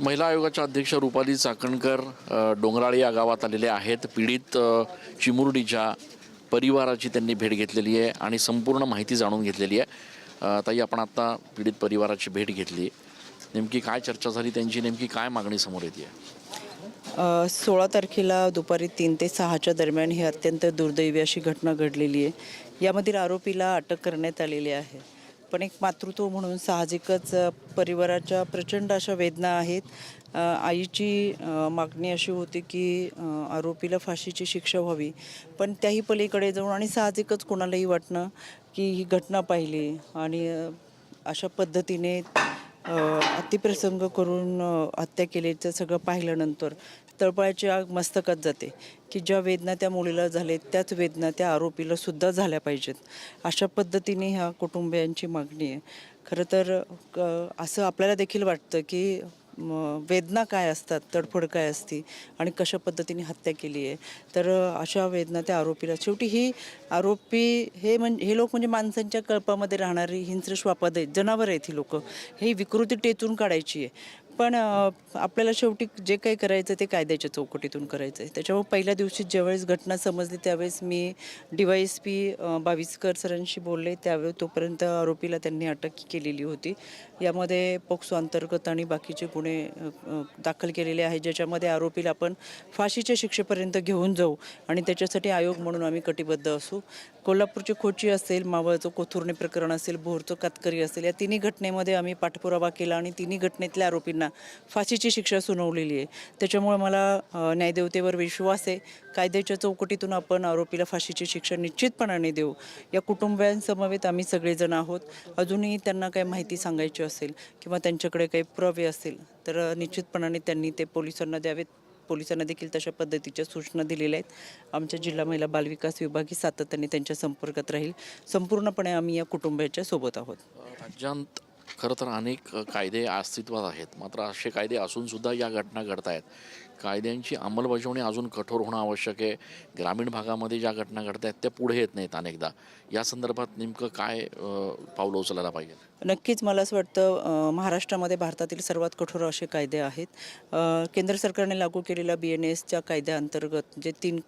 महिला आयोगाच्या अध्यक्ष रुपाली चाकणकर डोंगराळी या गावात आलेले आहेत. पीडित चिमुरडीच्या परिवाराची त्यांनी भेट घेतलेली आहे आणि संपूर्ण माहिती जाणून घेतलेली आहे. ताई आपण आत्ता पीडित परिवाराची भेट घेतली. नेमकी काय चर्चा झाली त्यांची? नेमकी काय मागणी समोर येते? सोळा तारखेला दुपारी तीन ते सहाच्या दरम्यान ही अत्यंत दुर्दैवी अशी घटना घडलेली आहे. यामधील आरोपीला अटक करण्यात आलेली आहे. पण एक मातृत्व म्हणून साहजिकच परिवाराच्या प्रचंड अशा वेदना आहेत. आईची मागणी अशी होती की आरोपीला फाशीची शिक्षा व्हावी. पण त्याही पलीकडे जाऊन आणि साहजिकच कोणालाही वाटणं की ही घटना पाहिली आणि अशा पद्धतीने अतिप्रसंग करून हत्या केल्याचं सगळं पाहिल्यानंतर तळपळाची आग मस्तकात जाते की ज्या वेदना त्या मुलीला झाले त्याच वेदना त्या आरोपीला सुद्धा झाल्या पाहिजेत. अशा पद्धतीने ह्या कुटुंबियांची मागणी आहे. खरं तर क- असं आपल्याला देखील वाटतं की वेदना काय असतात? तडफड काय असती? आणि कशा पद्धतीने हत्या केली आहे? तर अशा वेदना त्या आरोपीला शेवटी ही आरोपी हे म्हणजे हे लोक म्हणजे माणसांच्या कळपामध्ये राहणारी हिंस्र श्वापद आहेत जनावर आहेत ही लोक. ही विकृती टेचून काढायची आहे. पण आपल्याला शेवटी जे काही करायचं ते कायद्याच्या चौकटीतून करायचं आहे त्याच्यामुळे पहिल्या दिवशी ज्यावेळेस घटना समजली त्यावेळेस मी D Y S P Bawiskar सरांशी बोलले. त्यावेळी तोपर्यंत आरोपीला त्यांनी अटक केलेली होती. यामध्ये पोक्सो अंतर्गत आणि बाकीचे गुन्हे दाखल केलेले आहेत ज्याच्यामध्ये आरोपीला आपण फाशीच्या शिक्षेपर्यंत घेऊन जाऊ आणि त्याच्यासाठी आयोग म्हणून आम्ही कटिबद्ध असू. कोल्हापूरची खोची असेल मावळचं कोथुर्णे प्रकरण असेल भोरचं कातकरी असेल या तिन्ही घटनेमध्ये आम्ही पाठपुरावा केला आणि तिन्ही घटनेतल्या आरोपींना फाशीची शिक्षा सुनावलेली आहे. त्याच्यामुळे मला न्यायदेवतेवर विश्वास आहे. कायद्याच्या चौकटीतून आपण आरोपीला फाशीची शिक्षा निश्चितपणाने देऊ. या कुटुंबियांसमवेत आम्ही सगळेजण आहोत. अजूनही त्यांना काही माहिती सांगायची असेल किंवा त्यांच्याकडे काही पुरावे असेल तर निश्चितपणाने त्यांनी ते पोलिसांना द्यावेत. पोलिसांना देखील तशा पद्धतीच्या सूचना दिलेल्या आहेत. आमच्या जिल्हा महिला बालविकास विभाग ही सातत्याने त्यांच्या संपर्कात राहील. संपूर्णपणे आम्ही या कुटुंबाच्या सोबत आहोत. राज्यात खरं तर अनेक कायदे अस्तित्वात आहेत. मात्र असे कायदे असूनसुद्धा या घटना घडत आहेत. कायद्यांची अंमलबजावणी अजून कठोर होणं आवश्यक आहे. ग्रामीण भागामध्ये ज्या घटना घडत आहेत त्या पुढे येत नाहीत अनेकदा. या संदर्भात नेमकं काय पावलं उचलायला पाहिजे? नक्कीच मला असं वाटतं महाराष्ट्रामध्ये भारतातील सर्वात कठोर असे कायदे आहेत. केंद्र सरकारने लागू केलेल्या बी एन एसच्या कायद्याअंतर्गत जे तीन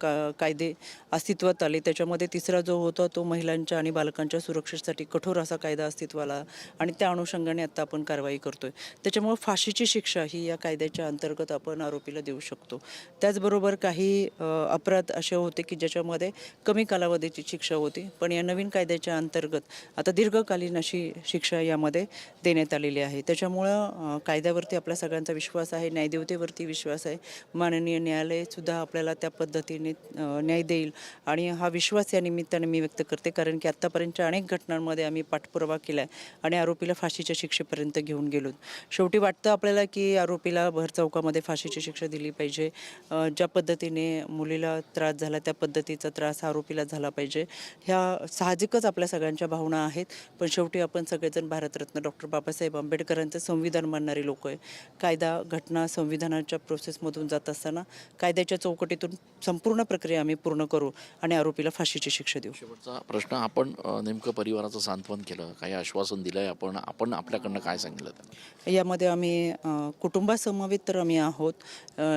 का कायदे अस्तित्वात आले त्याच्यामध्ये तिसरा जो होता तो महिलांच्या आणि बालकांच्या सुरक्षेसाठी कठोर असा कायदा अस्तित्वाला आणि त्या अनुषंगाने आता आपण कारवाई करतोय. त्याच्यामुळे फाशीची शिक्षा ही या कायद्याच्या अंतर्गत आपण आरोपीला देऊ शकतो. त्याचबरोबर काही अपराध असे होते की ज्याच्यामध्ये कमी कालावधीची शिक्षा होती पण या नवीन कायद्याच्या अंतर्गत आता दीर्घकालीन अशी शिक्षा यामध्ये देण्यात आलेली आहे. त्याच्यामुळं कायद्यावरती आपल्या सगळ्यांचा विश्वास आहे न्यायदेवतेवरती विश्वास आहे. माननीय न्यायालयसुद्धा आपल्याला त्या पद्धतीने न्याय देईल आणि हा विश्वास या निमित्ताने मी व्यक्त करते कारण की आत्तापर्यंतच्या अनेक घटनांमध्ये आम्ही पाठपुरावा केला आहे आणि आरोपीला फाशीच्या शिक्षेपर्यंत घेऊन गेलो. शेवटी वाटतं आपल्याला की आरोपीला भर चौकामध्ये फाशीची शिक्षा दिली पाहिजे. ज्या पद्धतीने मुलीला त्रास झाला त्या पद्धतीचा त्रास आरोपीला झाला पाहिजे. ह्या साहजिकच आपल्या सगळ्यांच्या भावना आहेत. पण शेवटी आपण सगळेजण भारतरत्न डॉक्टर बाबासाहेब आंबेडकरांचं संविधान मानणारी लोक आहे. कायदा घटना संविधानाच्या प्रोसेसमधून जात असताना कायद्याच्या चौकटीतून संपूर्ण प्रक्रिया आम्ही पूर्ण करू आणि आरोपीला फाशीची शिक्षा देऊ. शेवटचा प्रश्न आपण नेमकं परिवाराचं सांत्वन केलं काही आश्वासन दिलं आहे आपण आपण आपल्याकडनं काय सांगितलं यामध्ये आम्ही कुटुंबासमवेत तर आम्ही आहोत.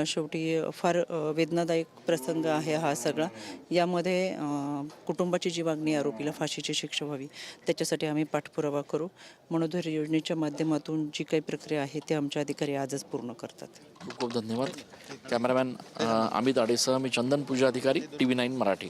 शेवटी फार वेदनादायक प्रसंग आहे हा सगळा. यामध्ये कुटुंबाची जी मागणी आरोपीला फाशीची शिक्षा व्हावी त्याच्यासाठी आम्ही पाठपुरावा करू. मनोधर योजनेच्या माध्यमातून जी काही प्रक्रिया आहे ते आमचे अधिकारी आजच पूर्ण करतात. खूप खूप धन्यवाद. कॅमेरामॅन अमित आडेसह मी चंदन पूजा अधिकारी टी व्ही नाईन मराठी.